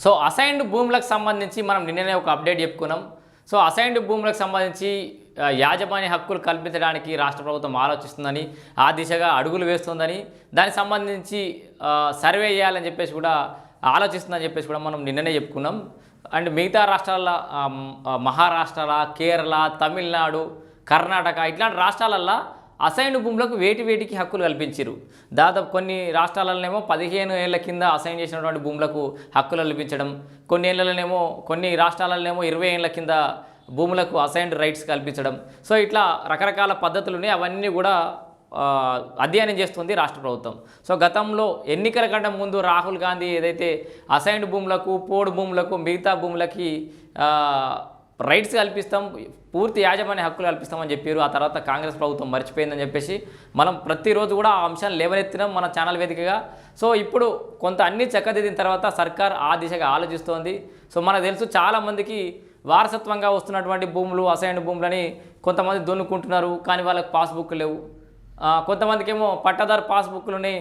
So assigned భూములకు సంబంధించి మనం నిన్ననే ఒక అప్డేట్ చెప్పుకున్నాం. సో అసైన్డ్ భూములకు సంబంధించి యాజమాన్య హక్కులు కల్పించడానికి రాష్ట్ర ప్రభుత్వం ఆలోచిస్తుందని ఆ దిశగా అడుగులు వేస్తుందని దానికి సంబంధించి సర్వే చేయాలని చెప్పేసి కూడా ఆలోచిస్తుందని చెప్పేసి కూడా మనం నిన్ననే చెప్పుకున్నాం. అండ్ మిగతా రాష్ట్రాల ఆ, మహారాష్ట్ర కేరళ తమిళనాడు కర్ణాటక ఇట్లాంటి రాష్ట్రాలల్లో అసైన్ భూములకు వేటి వేటికి హక్కులు కల్పించారు దాదాపు కొన్ని రాష్ట్రాలలోనేమో పదిహేను ఏళ్ళ కింద అసైన్ చేసినటువంటి భూములకు హక్కులు కల్పించడం కొన్ని ఏళ్ళలోనేమో కొన్ని రాష్ట్రాలలోనేమో ఇరవై ఏళ్ళ కింద భూములకు అసైన్డ్ రైట్స్ కల్పించడం. సో ఇట్లా రకరకాల పద్ధతులు ఉన్నాయి అవన్నీ కూడా అధ్యయనం చేస్తుంది రాష్ట్ర ప్రభుత్వం. సో గతంలో ఎన్నికల కంటే ముందు రాహుల్ గాంధీ ఏదైతే అసైన్డ్ భూములకు పోడు భూములకు మిగతా భూములకి రైట్స్ కల్పిస్తాం పూర్తి యాజమాన్య హక్కులు కల్పిస్తామని చెప్పారు. ఆ తర్వాత కాంగ్రెస్ ప్రభుత్వం మర్చిపోయిందని చెప్పేసి మనం ప్రతిరోజు కూడా ఆ అంశాన్ని లేవనెత్తినాం మన ఛానల్ వేదికగా. సో ఇప్పుడు కొంత అన్ని చక్కదిద్దిన తర్వాత సర్కార్ ఆ దిశగా ఆలోచిస్తోంది. సో మనకు తెలుసు చాలామందికి వారసత్వంగా వస్తున్నటువంటి భూములు అసైన్డ్ భూములని కొంతమంది దొన్నుకుంటున్నారు. కానీ వాళ్ళకి పాస్బుక్ లేవు. కొంతమందికి ఏమో పట్టాదారు పాస్బుక్లుని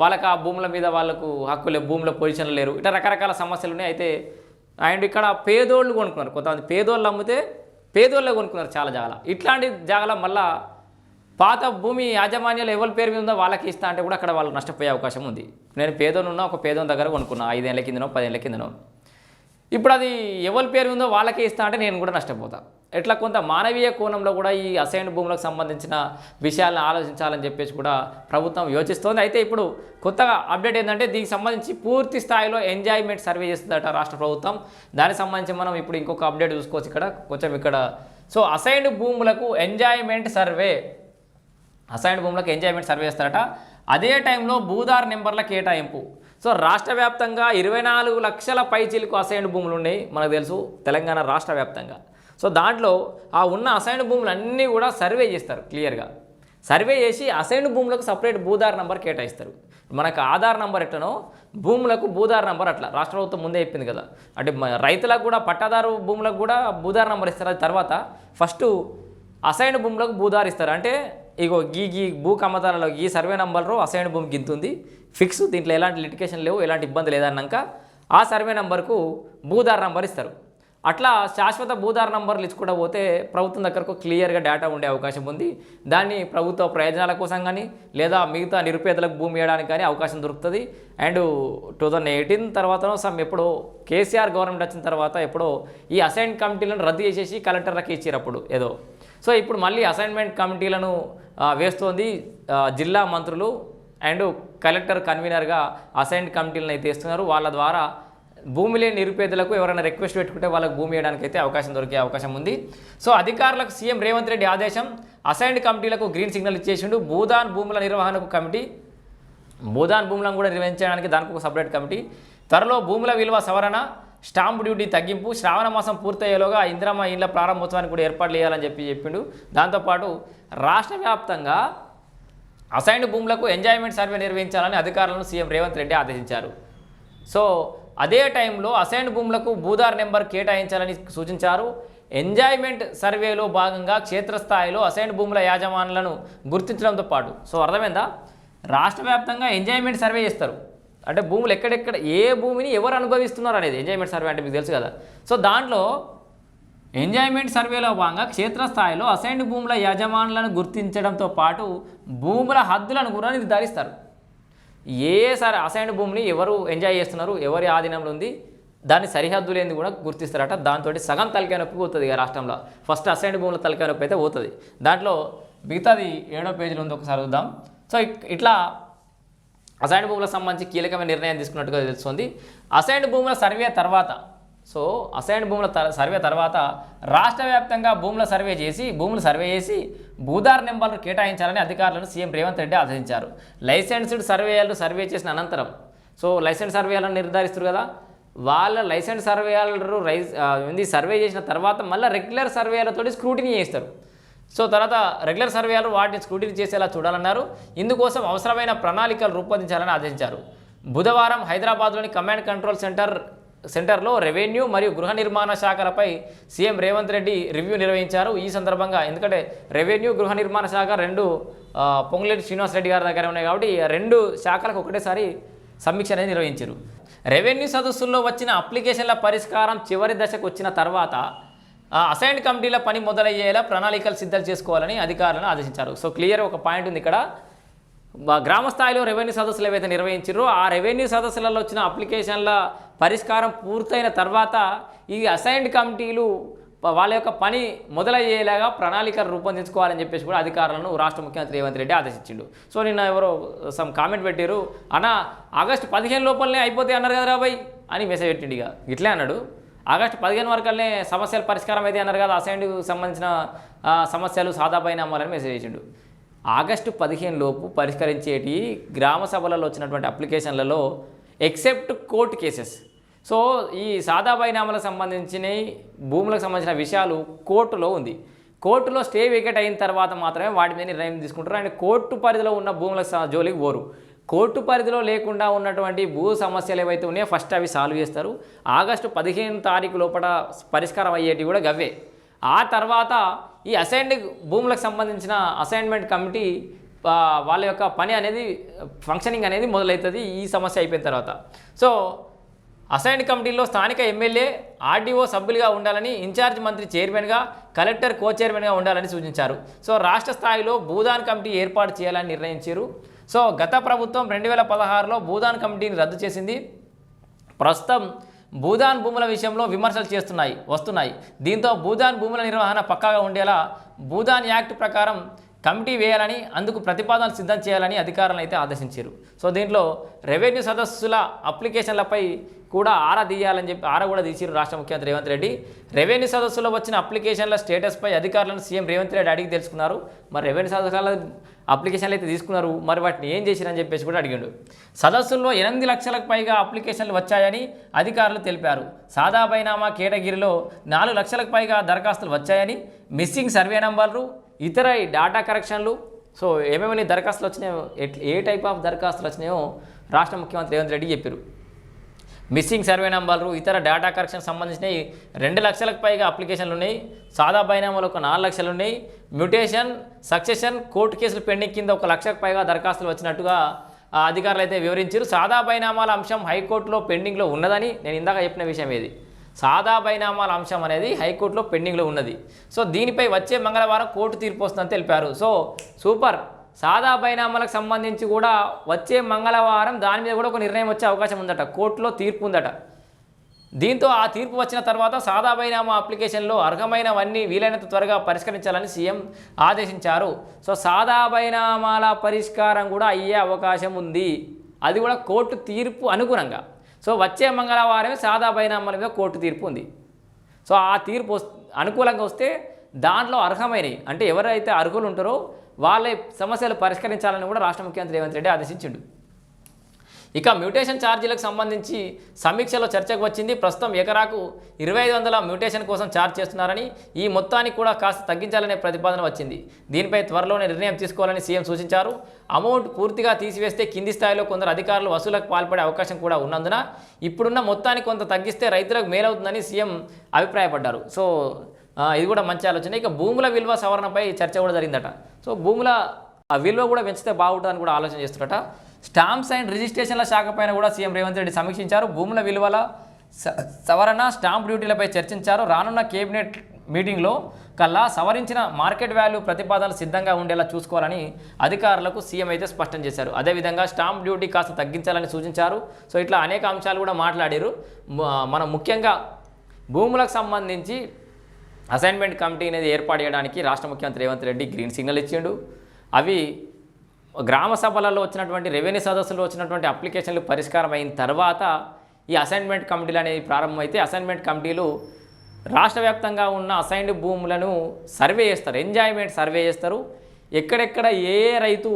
వాళ్ళకి ఆ భూముల మీద వాళ్ళకు హక్కు లేవు, భూముల పొజిషన్లు లేరు. ఇట్లా రకరకాల సమస్యలు ఉన్నాయి. అయితే అండ్ ఇక్కడ పేదోళ్ళు కొనుక్కున్నారు. కొంతమంది పేదోళ్ళు అమ్మితే పేదోళ్ళే కొనుక్కున్నారు చాలా జాగాల. ఇట్లాంటి జాగాల మళ్ళా పాత భూమి యాజమాన్యాలు ఎవరి పేరు మీద ఉందో వాళ్ళకి ఇస్తా అంటే కూడా అక్కడ వాళ్ళు నష్టపోయే అవకాశం ఉంది. నేను పేదోనున్నా ఒక పేదోని దగ్గర కొనుక్కున్నా ఐదేళ్ళ కిందనో పదేళ్ళ కిందనో. ఇప్పుడు అది ఎవరి పేరు ఉందో వాళ్ళకే ఇస్తా అంటే నేను కూడా నష్టపోతా. ఎట్లా కొంత మానవీయ కోణంలో కూడా ఈ అసైన్ భూములకు సంబంధించిన విషయాలను ఆలోచించాలని చెప్పేసి కూడా ప్రభుత్వం యోచిస్తోంది. అయితే ఇప్పుడు కొత్తగా అప్డేట్ ఏంటంటే దీనికి సంబంధించి పూర్తి స్థాయిలో ఎంజాయ్మెంట్ సర్వే చేస్తుందట రాష్ట్ర ప్రభుత్వం. దానికి సంబంధించి మనం ఇప్పుడు ఇంకొక అప్డేట్ చూసుకోవచ్చు ఇక్కడ కొంచెం ఇక్కడ. సో అసైన్డ్ భూములకు ఎంజాయ్మెంట్ సర్వే అసైన్డ్ భూములకు ఎంజాయ్మెంట్ సర్వే చేస్తారట. అదే టైంలో భూదార్ నెంబర్ల కేటాయింపు. సో రాష్ట్ర వ్యాప్తంగా ఇరవై నాలుగు లక్షల పైచీలకు అసైన్డ్ భూములు ఉన్నాయి మనకు తెలుసు తెలంగాణ రాష్ట్ర వ్యాప్తంగా. సో దాంట్లో ఆ ఉన్న అసైన్డ్ భూములు అన్నీ కూడా సర్వే చేస్తారు క్లియర్గా. సర్వే చేసి అసైన్డ్ భూములకు సపరేట్ భూదార్ నంబర్ కేటాయిస్తారు. మనకు ఆధార్ నంబర్ ఎట్లనో భూములకు భూదార్ నంబర్ అట్లా. రాష్ట్ర ప్రభుత్వం ముందే చెప్పింది కదా. అంటే రైతులకు కూడా పట్టాదారు భూములకు కూడా భూదార్ నంబర్ ఇస్తారు. తర్వాత ఫస్ట్ అసైన్డ్ భూములకు భూదార్ ఇస్తారు. అంటే ఇగో గీ గీ భూ కమ్మతాలలో ఈ సర్వే నంబర్లో అసైన్ భూమి గింతుంది. ఫిక్స్ దీంట్లో ఎలాంటి లిటికేషన్ లేవు ఎలాంటి ఇబ్బంది లేదన్నాక ఆ సర్వే నెంబర్కు భూదార్ నంబర్ ఇస్తారు. అట్లా శాశ్వత భూదార్ నంబర్లు ఇచ్చుకుంటూ పోతే ప్రభుత్వం దగ్గరకు క్లియర్గా డేటా ఉండే అవకాశం ఉంది. దాన్ని ప్రభుత్వ ప్రయోజనాల కోసం కానీ లేదా మిగతా నిరుపేదలకు భూమి ఇవ్వడానికి కానీ అవకాశం దొరుకుతుంది. అండ్ టూ థౌజండ్ ఎయిటీన్ తర్వాతనో సమ్ ఎప్పుడో కేసీఆర్ గవర్నమెంట్ వచ్చిన తర్వాత ఎప్పుడో ఈ అసైన్ కమిటీలను రద్దు చేసేసి కలెక్టర్లకు ఇచ్చారు అప్పుడు ఏదో. సో ఇప్పుడు మళ్ళీ అసైన్మెంట్ కమిటీలను వేస్తోంది జిల్లా మంత్రులు అండ్ కలెక్టర్ కన్వీనర్గా అసైన్డ్ కమిటీలను అయితే ఇస్తున్నారు వాళ్ళ ద్వారా భూమి లేని నిరుపేదలకు ఎవరైనా రిక్వెస్ట్ పెట్టుకుంటే వాళ్ళకి భూమి ఇవ్వడానికి అయితే అవకాశం దొరికే అవకాశం ఉంది. సో అధికారులకు సీఎం రేవంత్ రెడ్డి ఆదేశం అసైన్డ్ కమిటీలకు గ్రీన్ సిగ్నల్ ఇచ్చేసిండు. భూదాన్ భూముల నిర్వహణకు కమిటీ భూదాన్ భూములను కూడా నిర్వహించడానికి దానికి ఒక సపరేట్ కమిటీ. త్వరలో భూముల విలువ సవరణ స్టాంప్ డ్యూటీ తగ్గింపు శ్రావణ మాసం పూర్తయ్యేలోగా ఇందిరమ్మ ఇండ్ల ప్రారంభోత్సవానికి కూడా ఏర్పాట్లు చేయాలని చెప్పి చెప్పిండు. దాంతోపాటు రాష్ట్ర వ్యాప్తంగా అసైన్డ్ భూములకు ఎంజాయ్మెంట్ సర్వే నిర్వహించాలని అధికారులను సీఎం రేవంత్ రెడ్డి ఆదేశించారు. సో అదే టైంలో అసైన్డ్ భూములకు భూదార్ నెంబర్ కేటాయించాలని సూచించారు. ఎంజాయ్మెంట్ సర్వేలో భాగంగా క్షేత్రస్థాయిలో అసైన్డ్ భూముల యాజమానులను గుర్తించడంతో పాటు. సో అర్థమైందా? రాష్ట్ర వ్యాప్తంగా ఎంజాయ్మెంట్ సర్వే చేస్తారు. అంటే భూములు ఎక్కడెక్కడ ఏ భూమిని ఎవరు అనుభవిస్తున్నారు అనేది ఎంజాయ్మెంట్ సర్వే అంటే మీకు తెలుసు కదా. సో దాంట్లో ఎంజాయ్మెంట్ సర్వేలో భాగంగా క్షేత్రస్థాయిలో అసైన్డ్ భూముల యజమానులను గుర్తించడంతో పాటు భూముల హద్దులను కూడా నిర్ధారిస్తారు. ఏ సరే అసైన్డ్ భూమిని ఎవరు ఎంజాయ్ చేస్తున్నారు ఎవరి ఆధీనంలో ఉంది దాని సరిహద్దు లేని కూడా గుర్తిస్తారట. దాంతో సగం తలకాయ నొప్పి పోతుంది ఇక రాష్ట్రంలో. ఫస్ట్ అసైన్డ్ భూముల తలకాయ నొప్పి అయితే పోతుంది. దాంట్లో మిగతాది ఏడో పేజీలు ఉంది ఒకసారి చూద్దాం. సో ఇట్లా అసైన్డ్ భూములకు సంబంధించి కీలకమైన నిర్ణయం తీసుకున్నట్టుగా తెలుస్తుంది. అసైన్డ్ భూముల సర్వే తర్వాత సో అసైన్డ్ భూముల త- సర్వే తర్వాత రాష్ట్ర వ్యాప్తంగా భూముల సర్వే చేసి భూములు సర్వే చేసి భూదార్ నెంబర్లు కేటాయించాలని అధికారులను సీఎం రేవంత్ రెడ్డి ఆదేశించారు. లైసెన్స్డ్ సర్వేయర్లు సర్వే చేసిన అనంతరం సో లైసెన్స్ సర్వేయాలను నిర్ధారిస్తారు కదా వాళ్ళ లైసెన్స్ సర్వేయాలరు రైస్ సర్వే చేసిన తర్వాత మళ్ళీ రెగ్యులర్ సర్వేలతోటి స్క్రూటినీ చేస్తారు సో తర్వాత రెగ్యులర్ సర్వేలు వాటిని స్క్రూటినీ చేసేలా చూడాలన్నారు. ఇందుకోసం అవసరమైన ప్రణాళికలు రూపొందించాలని ఆదేశించారు. బుధవారం హైదరాబాద్లోని కమాండ్ కంట్రోల్ సెంటర్ సెంటర్లో రెవెన్యూ మరియు గృహ నిర్మాణ శాఖలపై సీఎం రేవంత్ రెడ్డి రివ్యూ నిర్వహించారు. ఈ సందర్భంగా ఎందుకంటే రెవెన్యూ గృహ నిర్మాణ శాఖ రెండు ఆ, పొంగులేటి శ్రీనివాస్ రెడ్డి గారి దగ్గర ఉన్నాయి కాబట్టి రెండు శాఖలకు ఒకటేసారి సమీక్ష అనేది నిర్వహించారు. రెవెన్యూ సదస్సుల్లో వచ్చిన అప్లికేషన్ల పరిష్కారం చివరి దశకు వచ్చిన తర్వాత అసైన్డ్ కమిటీల పని మొదలయ్యేలా ప్రణాళికలు సిద్ధం చేసుకోవాలని అధికారులను ఆదేశించారు. సో క్లియర్ ఒక పాయింట్ ఉంది ఇక్కడ. గ్రామ స్థాయిలో రెవెన్యూ సదస్సులు ఏవైతే నిర్వహించారో ఆ రెవెన్యూ సదస్సులలో వచ్చిన అప్లికేషన్ల పరిష్కారం పూర్తయిన తర్వాత ఈ అసైన్డ్ కమిటీలు వాళ్ళ యొక్క పని మొదలయ్యేలాగా ప్రణాళిక రూపొందించుకోవాలని చెప్పేసి కూడా అధికారులను రాష్ట్ర ముఖ్యమంత్రి రేవంత్ రెడ్డి ఆదేశించిండు. సో నిన్న ఎవరో సమ్ కామెంట్ పెట్టారు అన్న ఆగస్టు పదిహేను లోపలనే అయిపోతాయి అన్నారు కదా రాబాయ్ అని మెసేజ్ పెట్టిండు ఇక. ఇట్లే అన్నాడు. ఆగస్టు పదిహేను వరకల్నే సమస్యల పరిష్కారం అయితే అన్నారు కదా అసైన్డ్ సంబంధించిన సమస్యలు సాదా పరిణామాలని మెసేజ్ చేసిండు. ఆగస్టు పదిహేను లోపు పరిష్కరించేటి గ్రామ సభలలో వచ్చినటువంటి అప్లికేషన్లలో ఎక్సెప్ట్ కోర్టు కేసెస్ సో ఈ సాదా బైనామాలకు సంబంధించిన భూములకు సంబంధించిన విషయాలు కోర్టులో ఉంది. కోర్టులో స్టే వికెట్ అయిన తర్వాత మాత్రమే వాటి మీద నిర్ణయం తీసుకుంటారు. అండ్ కోర్టు పరిధిలో ఉన్న భూముల స- జోలికి పోరు. కోర్టు పరిధిలో లేకుండా ఉన్నటువంటి భూ సమస్యలు ఏవైతే ఉన్నాయో ఫస్ట్ అవి సాల్వ్ చేస్తారు. ఆగస్టు పదిహేను తారీఖు లోపల పరిష్కారం అయ్యేటివి కూడా గవ్వే. ఆ తర్వాత ఈ అసైన్డ్ భూములకు సంబంధించిన అసైన్మెంట్ కమిటీ వాళ్ళ యొక్క పని అనేది ఫంక్షనింగ్ అనేది మొదలవుతుంది. ఈ సమస్య అయిపోయిన తర్వాత. సో అసైన్డ్ కమిటీలో స్థానిక ఎమ్మెల్యే ఆర్డీఓ సభ్యులుగా ఉండాలని ఇన్ఛార్జ్ మంత్రి చైర్మన్గా కలెక్టర్ కో చైర్మన్గా ఉండాలని సూచించారు. సో రాష్ట్ర స్థాయిలో భూదాన్ కమిటీ ఏర్పాటు చేయాలని నిర్ణయించారు. సో గత ప్రభుత్వం రెండు వేల పదహారులో భూదాన్ కమిటీని రద్దు చేసింది. ప్రస్తుతం భూదాన్ భూముల విషయంలో విమర్శలు చేస్తున్నాయి వస్తున్నాయి. దీంతో భూదాన్ భూముల నిర్వహణ పక్కాగా ఉండేలా భూదాన్ యాక్ట్ ప్రకారం కమిటీ వేయాలని అందుకు ప్రతిపాదనలు సిద్ధం చేయాలని అధికారులను అయితే ఆదేశించారు. సో దీంట్లో రెవెన్యూ సదస్సుల అప్లికేషన్లపై కూడా ఆరా తీయాలని చెప్పి ఆరా కూడా తీసిరు రాష్ట్ర ముఖ్యమంత్రి రేవంత్ రెడ్డి. రెవెన్యూ సదస్సులో వచ్చిన అప్లికేషన్ల స్టేటస్పై అధికారులను సీఎం రేవంత్ రెడ్డి అడిగి తెలుసుకున్నారు. మరి రెవెన్యూ సదస్సుల అప్లికేషన్లు అయితే తీసుకున్నారు. మరి వాటిని ఏం చేసిరని చెప్పేసి కూడా అడిగాడు. సదస్సుల్లో ఎనిమిది లక్షలకు పైగా అప్లికేషన్లు వచ్చాయని అధికారులు తెలిపారు. సాదా బైనామా కేటగిరీలో నాలుగు లక్షలకు పైగా దరఖాస్తులు వచ్చాయని మిస్సింగ్ సర్వే నంబర్లు ఇతర డాటా డేటా కరెక్షన్లు సో ఏమేమి దరఖాస్తులు వచ్చినాయో ఏ టైప్ ఆఫ్ దరఖాస్తులు వచ్చినాయో రాష్ట్ర ముఖ్యమంత్రి రేవంత్ రెడ్డి చెప్పారు మిస్సింగ్ సర్వే నంబర్లు ఇతర డేటా కరెక్షన్ సంబంధించినవి రెండు లక్షలకు పైగా అప్లికేషన్లు ఉన్నాయి. సాదా బైనామాలు ఒక నాలుగు లక్షలు ఉన్నాయి. మ్యూటేషన్ సక్సెషన్ కోర్టు కేసులు పెండింగ్ కింద ఒక లక్షకు పైగా దరఖాస్తులు వచ్చినట్టుగా అధికారులు అయితే వివరించారు. సాదా బైనామాల అంశం హైకోర్టులో పెండింగ్లో ఉన్నదని నేను ఇందాక చెప్పిన విషయం ఏది? సాదా బైనామాల అంశం అనేది హైకోర్టులో పెండింగ్లో ఉన్నది. సో దీనిపై వచ్చే మంగళవారం కోర్టు తీర్పు వస్తుందని తెలిపారు. So super. సాదా బైనామాలకు సంబంధించి కూడా వచ్చే మంగళవారం దాని మీద కూడా ఒక నిర్ణయం వచ్చే అవకాశం ఉందట. కోర్టులో తీర్పు ఉందట. దీంతో ఆ తీర్పు వచ్చిన తర్వాత సాదా బైనామా అప్లికేషన్లో అర్హమైనవన్నీ వీలైనంత త్వరగా పరిష్కరించాలని సీఎం ఆదేశించారు. సో సాదా బైనామాల పరిష్కారం కూడా అయ్యే అవకాశం ఉంది. అది కూడా కోర్టు తీర్పు అనుగుణంగా. సో వచ్చే మంగళవారమే సాదా బైనామాల మీద కోర్టు తీర్పు ఉంది. సో ఆ తీర్పు అనుకూలంగా వస్తే దాంట్లో అర్హమైనవి అంటే ఎవరైతే అర్హులు ఉంటారో వాళ్ళ సమస్యలు పరిష్కరించాలని కూడా రాష్ట్ర ముఖ్యమంత్రి రేవంత్ రెడ్డి ఆదేశించిండు. ఇక మ్యూటేషన్ ఛార్జీలకు సంబంధించి సమీక్షలో చర్చకు వచ్చింది. ప్రస్తుతం ఎకరాకు ఇరవై ఐదు వందల మ్యూటేషన్ కోసం ఛార్జ్ చేస్తున్నారని ఈ మొత్తానికి కూడా కాస్త తగ్గించాలనే ప్రతిపాదన వచ్చింది. దీనిపై త్వరలోనే నిర్ణయం తీసుకోవాలని సీఎం సూచించారు. అమౌంట్ పూర్తిగా తీసివేస్తే కింది స్థాయిలో కొందరు అధికారులు వసూలకు పాల్పడే అవకాశం కూడా ఉన్నందున ఇప్పుడున్న మొత్తాన్ని కొంత తగ్గిస్తే రైతులకు మేలవుతుందని సీఎం అభిప్రాయపడ్డారు. సో ఇది కూడా మంచి ఆలోచన. ఇక భూముల విలువ సవరణపై చర్చ కూడా జరిగిందట. సో భూముల ఆ విలువ కూడా పెంచితే బాగుంటుందని కూడా ఆలోచన చేస్తున్నట స్టాంప్స్ అండ్ రిజిస్ట్రేషన్ల శాఖ పైన కూడా సీఎం రేవంత్ రెడ్డి సమీక్షించారు. భూముల విలువల స- సవరణ స్టాంప్ డ్యూటీలపై చర్చించారు. రానున్న కేబినెట్ మీటింగ్లో కల్లా సవరించిన మార్కెట్ వాల్యూ ప్రతిపాదనలు సిద్ధంగా ఉండేలా చూసుకోవాలని అధికారులకు సీఎం అయితే స్పష్టం చేశారు. అదేవిధంగా స్టాంప్ డ్యూటీ కాస్త తగ్గించాలని సూచించారు. సో ఇట్లా అనేక అంశాలు కూడా మాట్లాడారు. మన మనం ముఖ్యంగా భూములకు సంబంధించి అసైన్మెంట్ కమిటీ అనేది ఏర్పాటు చేయడానికి రాష్ట్ర ముఖ్యమంత్రి రేవంత్ రెడ్డి గ్రీన్ సిగ్నల్ ఇచ్చిండు. అవి గ్రామ సభలలో వచ్చినటువంటి రెవెన్యూ సదస్సులో వచ్చినటువంటి అప్లికేషన్లు పరిష్కారం అయిన తర్వాత ఈ అసైన్మెంట్ కమిటీలు అనేవి ప్రారంభమైతే అసైన్మెంట్ కమిటీలు రాష్ట్ర వ్యాప్తంగా ఉన్న అసైన్డ్ భూములను సర్వే చేస్తారు. ఎంజాయ్మెంట్ సర్వే చేస్తారు. ఎక్కడెక్కడ ఏ రైతు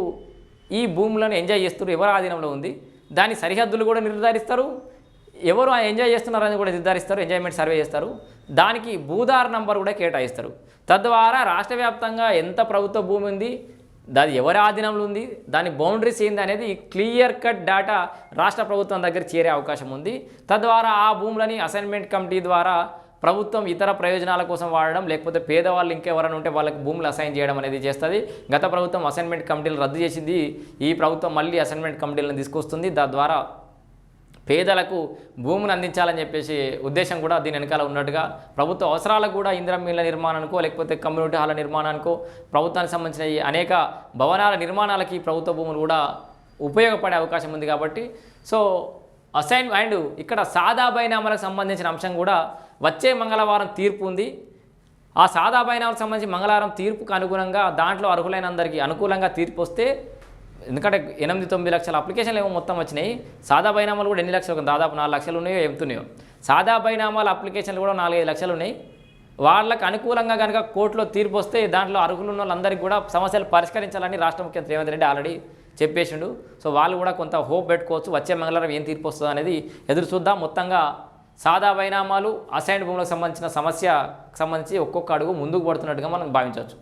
ఈ భూములను ఎంజాయ్ చేస్తారు ఎవరి ఆధీనంలో ఉంది. దాని సరిహద్దులు కూడా నిర్ధారిస్తారు. ఎవరు ఆ ఎంజాయ్ చేస్తున్నారని కూడా నిర్ధారిస్తారు ఎంజాయ్మెంట్ సర్వే చేస్తారు. దానికి భూదార్ నంబర్ కూడా కేటాయిస్తారు. తద్వారా రాష్ట్ర వ్యాప్తంగా ఎంత ప్రభుత్వ భూమి ఉంది దాని ఎవరి ఆధీనంలో ఉంది దాని బౌండరీస్ ఏంది అనేది క్లియర్ కట్ డేటా రాష్ట్ర ప్రభుత్వం దగ్గర చేరే అవకాశం ఉంది. తద్వారా ఆ భూములని అసైన్మెంట్ కమిటీ ద్వారా ప్రభుత్వం ఇతర ప్రయోజనాల కోసం వాడడం లేకపోతే పేదవాళ్ళు ఇంకెవరైనా ఉంటే వాళ్ళకి భూములు అసైన్ చేయడం అనేది చేస్తుంది. గత ప్రభుత్వం అసైన్మెంట్ కమిటీలు రద్దు చేసింది. ఈ ప్రభుత్వం మళ్ళీ అసైన్మెంట్ కమిటీలను తీసుకొస్తుంది. దాని ద్వారా పేదలకు భూములు అందించాలని చెప్పేసి ఉద్దేశం కూడా దీని వెనకాల ఉన్నట్టుగా ప్రభుత్వ అవసరాలకు కూడా ఇందిరా మిల్ల నిర్మాణానికో లేకపోతే కమ్యూనిటీ హాల నిర్మాణానికో ప్రభుత్వానికి సంబంధించిన అనేక భవనాల నిర్మాణాలకి ప్రభుత్వ భూములు కూడా ఉపయోగపడే అవకాశం ఉంది కాబట్టి. సో అసైన్ అండ్ ఇక్కడ సాదా బైనామాలకు సంబంధించిన అంశం కూడా వచ్చే మంగళవారం తీర్పు ఉంది. ఆ సాదా బైనామాలకు సంబంధించి మంగళవారం తీర్పుకు అనుగుణంగా దాంట్లో అర్హులైన అందరికీ అనుకూలంగా తీర్పు వస్తే ఎందుకంటే ఎనిమిది తొమ్మిది లక్షల అప్లికేషన్లు ఏమో మొత్తం వచ్చినాయి. సాదా బైనామాలు కూడా ఎన్ని లక్షలు? దాదాపు నాలుగు లక్షలు ఉన్నాయో ఎంతున్నాయో సాదా బైనామాల అప్లికేషన్లు కూడా నాలుగైదు లక్షలు ఉన్నాయి. వాళ్ళకు అనుకూలంగా కనుక కోర్టులో తీర్పు వస్తే దాంట్లో అర్హులు ఉన్న వాళ్ళందరికీ కూడా సమస్యలు పరిష్కరించాలని రాష్ట్ర ముఖ్యమంత్రి రేవంత్ రెడ్డి ఆల్రెడీ చెప్పేసిండు. సో వాళ్ళు కూడా కొంత హోప్ పెట్టుకోవచ్చు. వచ్చే మంగళవారం ఏం తీర్పు వస్తుంది అనేది ఎదురు చూద్దాం. మొత్తంగా సాదా బైనామాలు అసైన్ భూములకు సంబంధించిన సమస్య సంబంధించి ఒక్కొక్క అడుగు ముందుకు పడుతున్నట్టుగా మనం భావించవచ్చు.